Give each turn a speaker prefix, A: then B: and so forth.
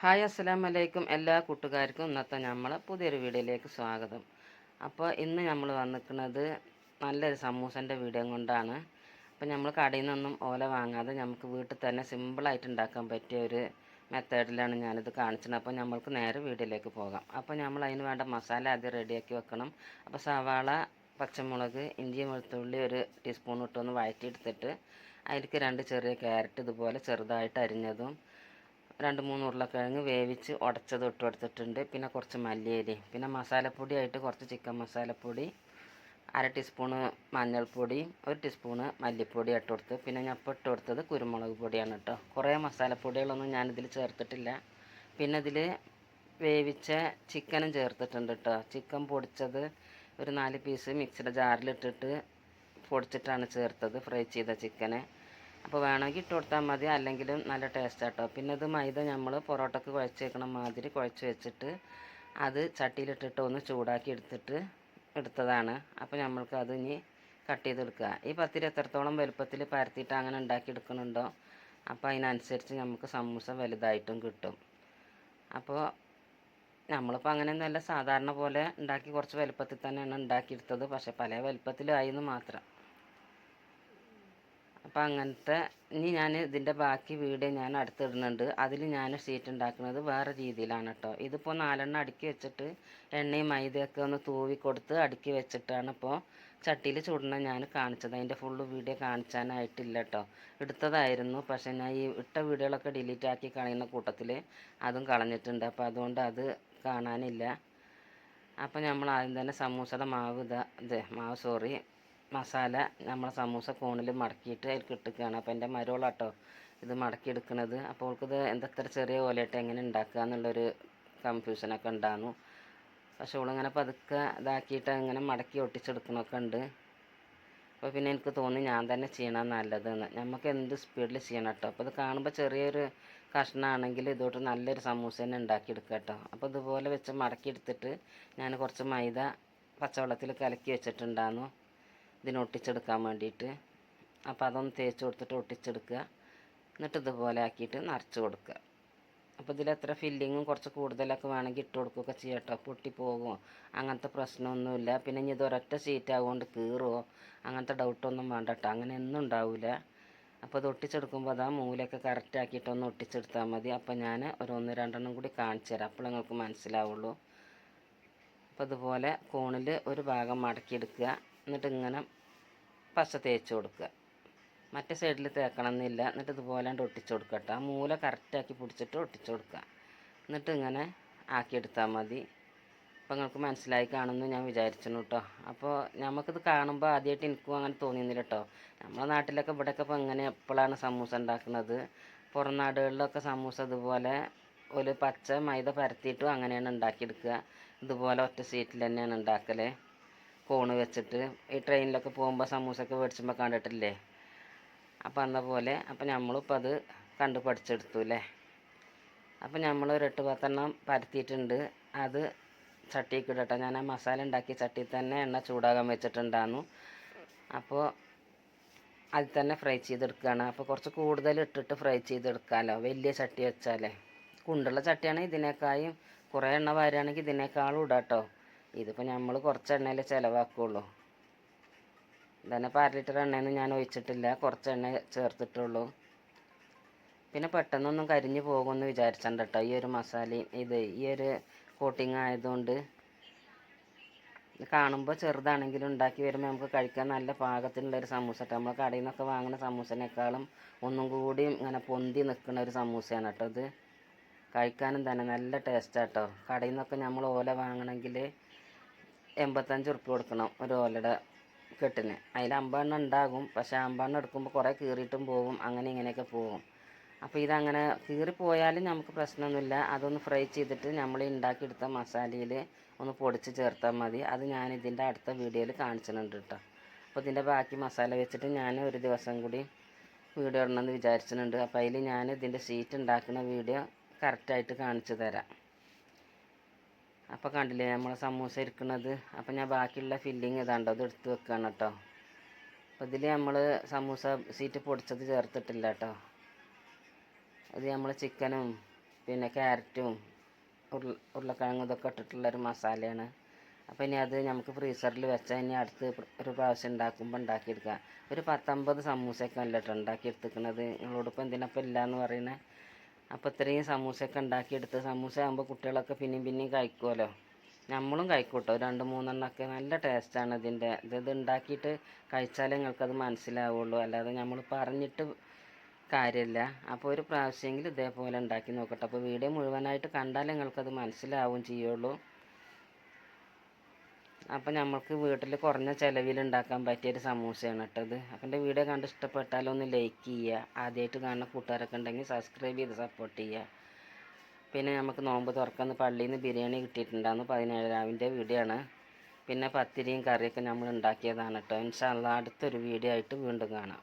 A: Hi അസ്സലാം വലൈക്കും എല്ലാ കൂട്ടുകാർക്കും ഇന്നത്തെ നമ്മൾ പുതിയൊരു വീഡിയോയിലേക്ക് സ്വാഗതം. അപ്പോൾ ഇന്ന് നമ്മൾ വന്നിരിക്കുന്നത് നല്ലൊരു സമൂസന്റെ വീഡിയോ കൊണ്ടാണ്. അപ്പോൾ നമ്മൾ കടയിൽ നിന്നൊന്നും ഓല വാങ്ങാതെ നമുക്ക് വീട്ടിൽ തന്നെ സിമ്പിളായിട്ട് ഉണ്ടാക്കാൻ പറ്റിയ ഒരു മെത്തേഡിലാണ് ഞാനിത് കാണിച്ചത്. അപ്പോൾ നമ്മൾക്ക് നേരെ വീഡിയോയിലേക്ക് പോകാം. അപ്പോൾ നമ്മൾ അതിന് വേണ്ട മസാല ആദ്യം റെഡിയാക്കി വെക്കണം. അപ്പോൾ സവാള പച്ചമുളക് ഇഞ്ചി വെളുത്തുള്ളി ഒരു ടീസ്പൂൺ ഇട്ടൊന്ന് വഴറ്റിയെടുത്തിട്ട് അതിലേക്ക് രണ്ട് ചെറിയ ക്യാരറ്റ് ഇതുപോലെ ചെറുതായിട്ട് അരിഞ്ഞതും രണ്ട് മൂന്ന് ഉരുളക്കിഴങ്ങ് വേവിച്ച് ഉടച്ചത് ഇട്ട് കൊടുത്തിട്ടുണ്ട്. പിന്നെ കുറച്ച് മല്ലിയില പിന്നെ മസാലപ്പൊടിയായിട്ട് കുറച്ച് ചിക്കൻ മസാലപ്പൊടി അര ടീസ്പൂണ് മഞ്ഞൾപ്പൊടി ഒരു ടീസ്പൂണ് മല്ലിപ്പൊടി ഇട്ട് കൊടുത്ത്. പിന്നെ ഞാൻ ഇപ്പോൾ ഇട്ട് കൊടുത്തത് കുരുമുളക് പൊടിയാണ് കേട്ടോ. കുറേ മസാലപ്പൊടികളൊന്നും ഞാനിതിൽ ചേർത്തിട്ടില്ല. പിന്നെ ഇതിൽ വേവിച്ച ചിക്കനും ചേർത്തിട്ടുണ്ട് കേട്ടോ. ചിക്കൻ പൊടിച്ചത് ഒരു നാല് പീസ് മിക്സിയുടെ ജാറിലിട്ടിട്ട് പൊടിച്ചിട്ടാണ് ചേർത്തത് ഫ്രൈ ചെയ്ത ചിക്കന്. അപ്പോൾ വേണമെങ്കിൽ ഇട്ട് കൊടുത്താൽ മതി. അല്ലെങ്കിലും നല്ല ടേസ്റ്റ് ആട്ടോ. പിന്നെ ഇത് മൈദ നമ്മൾ പൊറോട്ടക്ക് കുഴച്ച് വെക്കണ മാതിരി കുഴച്ച് വെച്ചിട്ട് അത് ചട്ടിയിലിട്ടിട്ട് ഒന്ന് ചൂടാക്കി എടുത്തിട്ട് എടുത്തതാണ്. അപ്പോൾ നമ്മൾക്ക് അത് ഇനി കട്ട് ചെയ്തെടുക്കുക. ഈ പത്തിരി എത്രത്തോളം വലുപ്പത്തിൽ പരത്തിയിട്ട് അങ്ങനെ ഉണ്ടാക്കി എടുക്കുന്നുണ്ടോ അപ്പോൾ അതിനനുസരിച്ച് നമുക്ക് സമൂസ വലുതായിട്ടും കിട്ടും. അപ്പോൾ നമ്മളിപ്പോൾ അങ്ങനെയൊന്നുമല്ല സാധാരണ പോലെ ഉണ്ടാക്കി കുറച്ച് വലുപ്പത്തിൽ തന്നെയാണ് ഉണ്ടാക്കിയെടുത്തത് പക്ഷേ പല വലുപ്പത്തിലായി എന്ന് മാത്രം. അപ്പം അങ്ങനത്തെ ഇനി ഞാൻ ഇതിന്റെ ബാക്കി വീഡിയോ ഞാൻ അടുത്തിടുന്നുണ്ട്. അതിൽ ഞാൻ ഷീറ്റ് ഉണ്ടാക്കുന്നത് വേറെ രീതിയിലാണ് കേട്ടോ ഇതിപ്പോൾ നാലെണ്ണം അടുക്കി വെച്ചിട്ട് എണ്ണയും മൈദയൊക്കെ ഒന്ന് തൂവി കൊടുത്ത് അടുക്കി വെച്ചിട്ടാണ് ഇപ്പോൾ ചട്ടിയിൽ ചുടണം ഞാൻ കാണിച്ചത്. അതിന്റെ ഫുള്ള് വീഡിയോ കാണിച്ചാനായിട്ടില്ല കേട്ടോ എടുത്തതായിരുന്നു. പക്ഷേ ഞാൻ ഈ ഇട്ട വീഡിയോകളൊക്കെ ഡിലീറ്റ് ആക്കി കളയുന്ന കൂട്ടത്തിൽ അതും കളഞ്ഞിട്ടുണ്ട്. അപ്പോൾ അതുകൊണ്ട് അത് കാണാനില്ല. അപ്പോൾ നമ്മൾ ആദ്യം തന്നെ സമൂസയുടെ മാവ് ഇതാ ഇത് മാവ് സോറി മസാല നമ്മളെ സമൂസ കോണിൽ മടക്കിയിട്ട് അതിൽ കിട്ടുകയാണ്. അപ്പോൾ എന്റെ മരോളാട്ടോ ഇത് മടക്കി എടുക്കുന്നത് അപ്പോൾ അവൾക്കിത് എന്തത്ര ചെറിയ ഓലയിട്ട് എങ്ങനെ ഉണ്ടാക്കുക എന്നുള്ളൊരു കൺഫ്യൂഷനൊക്കെ ഉണ്ടായിരുന്നു പക്ഷെ അവളിങ്ങനെ പതുക്കെ ഇതാക്കിയിട്ട് അങ്ങനെ മടക്കി ഒട്ടിച്ചെടുക്കണമൊക്കെ ഉണ്ട്. അപ്പോൾ പിന്നെ എനിക്ക് തോന്നി ഞാൻ തന്നെ ചെയ്യണം നല്ലതെന്ന്. നമുക്ക് എന്ത് സ്പീഡിൽ ചെയ്യണം കേട്ടോ. അപ്പോൾ ഇത് കാണുമ്പോൾ ചെറിയൊരു കഷ്ണമാണെങ്കിൽ ഇതോട്ട് നല്ലൊരു സമൂസ തന്നെ ഉണ്ടാക്കിയെടുക്കുക കേട്ടോ. അപ്പോൾ ഇതുപോലെ വെച്ച് മടക്കി എടുത്തിട്ട് ഞാൻ കുറച്ച് മൈദ പച്ചവെള്ളത്തിൽ കലക്കി വെച്ചിട്ടുണ്ടായിരുന്നു ഇതിന് ഒട്ടിച്ചെടുക്കാൻ വേണ്ടിയിട്ട്. അപ്പോൾ അതൊന്ന് തേച്ച് കൊടുത്തിട്ട് ഒട്ടിച്ചെടുക്കുക. എന്നിട്ട് ഇതുപോലെ ആക്കിയിട്ട് നിറച്ച് കൊടുക്കുക. അപ്പോൾ ഇതിൽ എത്ര ഫില്ലിങ്ങും കുറച്ച് കൂടുതലൊക്കെ വേണമെങ്കിൽ ഇട്ട് കൊടുക്കുകയൊക്കെ ചെയ്യട്ടോ പൊട്ടിപ്പോകുമോ അങ്ങനത്തെ പ്രശ്നമൊന്നുമില്ല. പിന്നെ ഇനി ഇത് ഒരൊറ്റ ഷീറ്റ് ആവുകൊണ്ട് കീറുമോ അങ്ങനത്തെ ഡൗട്ടൊന്നും വേണ്ട കേട്ടോ. അങ്ങനെ ഒന്നും ഉണ്ടാവില്ല അപ്പോൾ ഇത് ഒട്ടിച്ചെടുക്കുമ്പോൾ അതാ മൂലൊക്കെ കറക്റ്റ് ആക്കിയിട്ട് ഒന്ന് ഒട്ടിച്ചെടുത്താൽ മതി. അപ്പോൾ ഞാൻ ഒരു ഒന്ന് രണ്ടെണ്ണം കൂടി കാണിച്ചു തരാം. അപ്പോൾ നിങ്ങൾക്ക് മനസ്സിലാവുള്ളൂ. അപ്പോൾ ഇതുപോലെ കോണിൽ ഒരു ഭാഗം മടക്കിയെടുക്കുക. എന്നിട്ട് ഇങ്ങനെ പച്ച തേച്ച് കൊടുക്കുക. മറ്റേ സൈഡിൽ തേക്കണം എന്നില്ല എന്നിട്ട് ഇതുപോലെ ഒട്ടിച്ച് കൊടുക്കുക കേട്ടോ ആ മൂല കറക്റ്റാക്കി പിടിച്ചിട്ട് ഒട്ടിച്ച് കൊടുക്കുക. എന്നിട്ട് ഇങ്ങനെ ആക്കിയെടുത്താൽ മതി. അപ്പോൾ നിങ്ങൾക്ക് മനസ്സിലായി കാണുമെന്ന് ഞാൻ വിചാരിച്ചിരുന്നു കേട്ടോ അപ്പോൾ നമുക്കിത് കാണുമ്പോൾ ആദ്യമായിട്ട് എനിക്കും അങ്ങനെ തോന്നിയിരുന്നില്ല കേട്ടോ നമ്മളെ നാട്ടിലൊക്കെ ഇവിടെയൊക്കെ ഇപ്പോൾ ഇങ്ങനെ എപ്പോഴാണ് സമൂസ ഉണ്ടാക്കുന്നത്? പുറം നാടുകളിലൊക്കെ സമൂസ ഇതുപോലെ ഒരു പച്ച മൈദ പരത്തിയിട്ടും അങ്ങനെയാണ് ഉണ്ടാക്കിയെടുക്കുക ഇതുപോലെ ഒറ്റ സീറ്റിൽ തന്നെയാണ് ഉണ്ടാക്കൽ കോണ് വെച്ചിട്ട് ഈ ട്രെയിനിലൊക്കെ പോകുമ്പോൾ സമൂസൊക്കെ മേടിച്ചുമ്പോൾ കണ്ടിട്ടില്ലേ? അപ്പോൾ അന്ന പോലെ അപ്പോൾ നമ്മളിപ്പോൾ അത് കണ്ട് പഠിച്ചെടുത്തു അല്ലേ അപ്പോൾ നമ്മൾ ഒരു എട്ട് പത്തെണ്ണം പരത്തിയിട്ടുണ്ട്. അത് ചട്ടിക്ക് ഇടട്ടെ. ഞാൻ ആ മസാല ഉണ്ടാക്കി ചട്ടിയിൽ തന്നെ എണ്ണ ചൂടാകാൻ വെച്ചിട്ടുണ്ടായിരുന്നു. അപ്പോൾ അതിൽ തന്നെ ഫ്രൈ ചെയ്തെടുക്കുകയാണ് അപ്പോൾ കുറച്ച് കൂടുതൽ ഇട്ടിട്ട് ഫ്രൈ ചെയ്തെടുക്കാമല്ലോ വലിയ ചട്ടി വെച്ചാലേ. കുണ്ടുള്ള ചട്ടിയാണെങ്കിൽ ഇതിനേക്കാളും കുറേ എണ്ണ വാരുകയാണെങ്കിൽ ഇതിനേക്കാളും ഇടാം കേട്ടോ ഇതിപ്പോൾ നമ്മൾ കുറച്ച് എണ്ണയിൽ ചിലവാക്കുള്ളൂ. ഇതന്നെ ഇപ്പോൾ അര ലിറ്റർ എണ്ണയൊന്നും ഞാൻ ഒഴിച്ചിട്ടില്ല. കുറച്ച് എണ്ണ ചേർത്തിട്ടുള്ളൂ. പിന്നെ പെട്ടെന്നൊന്നും കരിഞ്ഞു പോകുമെന്ന് വിചാരിച്ചണ്ട കേട്ടോ ഈ ഒരു മസാലയും ഇത് ഈ ഒരു കോട്ടിങ് ആയതുകൊണ്ട്. കാണുമ്പോൾ ചെറുതാണെങ്കിലും ഉണ്ടാക്കി വരുമ്പോൾ നമുക്ക് കഴിക്കാൻ നല്ല പാകത്തിനുള്ള ഒരു സമൂസ നമ്മൾ കടയിൽ നിന്നൊക്കെ വാങ്ങുന്ന സമൂസനേക്കാളും ഒന്നും കൂടി ഇങ്ങനെ പൊന്തി നിൽക്കുന്ന ഒരു സമൂസയാണ് കേട്ടോ ഇത്. കഴിക്കാനും തന്നെ നല്ല ടേസ്റ്റാട്ടോ കടയിൽ നിന്നൊക്കെ നമ്മൾ ഓല വാങ്ങണമെങ്കിൽ എൺപത്തഞ്ച് ഉറുപ്പ്യ കൊടുക്കണം ഒരു ഓലയുടെ കെട്ടിന്. അതിൽ അമ്പെണ്ണം ഉണ്ടാകും. പക്ഷേ അമ്പെണ്ണം എടുക്കുമ്പോൾ കുറേ കീറിയിട്ടും പോകും അങ്ങനെ ഇങ്ങനെയൊക്കെ പോകും അപ്പോൾ ഇതങ്ങനെ കീറിപ്പോയാലും നമുക്ക് പ്രശ്നമൊന്നുമില്ല. അതൊന്ന് ഫ്രൈ ചെയ്തിട്ട് നമ്മൾ ഉണ്ടാക്കിയെടുത്ത മസാലയിൽ ഒന്ന് പൊടിച്ച് ചേർത്താൽ മതി. അത് ഞാൻ ഇതിന്റെ അടുത്ത വീഡിയോയിൽ കാണിച്ചിട്ടുണ്ട് കേട്ടോ. അപ്പോൾ ഇതിന്റെ ബാക്കി മസാല വെച്ചിട്ട് ഞാൻ ഒരു ദിവസം കൂടി വീഡിയോ ഇടണമെന്ന് വിചാരിച്ചിട്ടുണ്ട്. അപ്പോൾ അതിൽ ഞാൻ ഇതിന്റെ ഷീറ്റ് ഉണ്ടാക്കുന്ന വീഡിയോ കറക്റ്റായിട്ട് കാണിച്ചു തരാം. അപ്പോൾ കണ്ടില്ലേ നമ്മളെ സമൂസ ഇരിക്കുന്നത്? അപ്പോൾ ഞാൻ ബാക്കിയുള്ള ഫില്ലിങ് ഇതാണ്ടോ അത് എടുത്ത് വെക്കുകയാണ് കേട്ടോ അപ്പോൾ ഇതിൽ നമ്മൾ സമൂസ സീറ്റ് പൊടിച്ചത് ചേർത്തിട്ടില്ല കേട്ടോ ഇത് നമ്മൾ ചിക്കനും പിന്നെ ക്യാരറ്റും ഉരുള ഉരുളക്കിഴങ്ങും ഇതൊക്കെ ഇട്ടിട്ടുള്ളൊരു മസാലയാണ്. അപ്പോൾ ഇനി അത് നമുക്ക് ഫ്രീസറിൽ വെച്ചാൽ ഇനി അടുത്ത് ഒരു പ്രാവശ്യം ഉണ്ടാക്കുമ്പോൾ ഉണ്ടാക്കിയെടുക്കാം ഒരു പത്തൊമ്പത് സമൂസയൊക്കെ അല്ല കേട്ടോ ഉണ്ടാക്കിയെടുത്തിക്കണത് നിങ്ങളോടിപ്പോൾ എന്തിനപ്പം ഇല്ല എന്ന് പറയുന്നത് അപ്പോൾ ഇത്രയും സമൂസയൊക്കെ ഉണ്ടാക്കിയെടുത്ത് സമൂസ ആകുമ്പോൾ കുട്ടികളൊക്കെ പിന്നെയും പിന്നെയും കഴിക്കുമല്ലോ നമ്മളും കഴിക്കൂട്ടോ. രണ്ട് മൂന്നെണ്ണമൊക്കെ നല്ല ടേസ്റ്റാണ് ഇതിന്റെ ഇത് ഇത് ഉണ്ടാക്കിയിട്ട് കഴിച്ചാലേ നിങ്ങൾക്കത് മനസ്സിലാവുള്ളൂ. അല്ലാതെ നമ്മൾ പറഞ്ഞിട്ട് കാര്യമില്ല അപ്പോൾ ഒരു പ്രാവശ്യമെങ്കിലും ഇതേപോലെ ഉണ്ടാക്കി നോക്കട്ടെ. അപ്പോൾ വീഡിയോ മുഴുവനായിട്ട് കണ്ടാലേ നിങ്ങൾക്കത് മനസ്സിലാവും ചെയ്യുള്ളൂ. അപ്പം നമ്മൾക്ക് വീട്ടിൽ കുറഞ്ഞ ചിലവിൽ ഉണ്ടാക്കാൻ പറ്റിയൊരു സമൂസയാണ് കേട്ടത് അപ്പം എന്റെ വീഡിയോ കണ്ട് ഇഷ്ടപ്പെട്ടാൽ ഒന്ന് ലൈക്ക് ചെയ്യുക. ആദ്യമായിട്ട് കാണുന്ന കൂട്ടുകാരൊക്കെ ഉണ്ടെങ്കിൽ സബ്സ്ക്രൈബ് ചെയ്ത് സപ്പോർട്ട് ചെയ്യുക. പിന്നെ നമുക്ക് നോമ്പ് തുറക്കുന്ന പള്ളിയിൽ നിന്ന് ബിരിയാണി കിട്ടിയിട്ടുണ്ടായിരുന്നു. പതിനേഴാവിന്റെ വീഡിയോ ആണ്. പിന്നെ പത്തിരിയും കറിയൊക്കെ നമ്മൾ ഉണ്ടാക്കിയതാണ് കേട്ടോ. ഇൻഷാല്ല അടുത്തൊരു വീഡിയോ ആയിട്ട് വീണ്ടും കാണാം.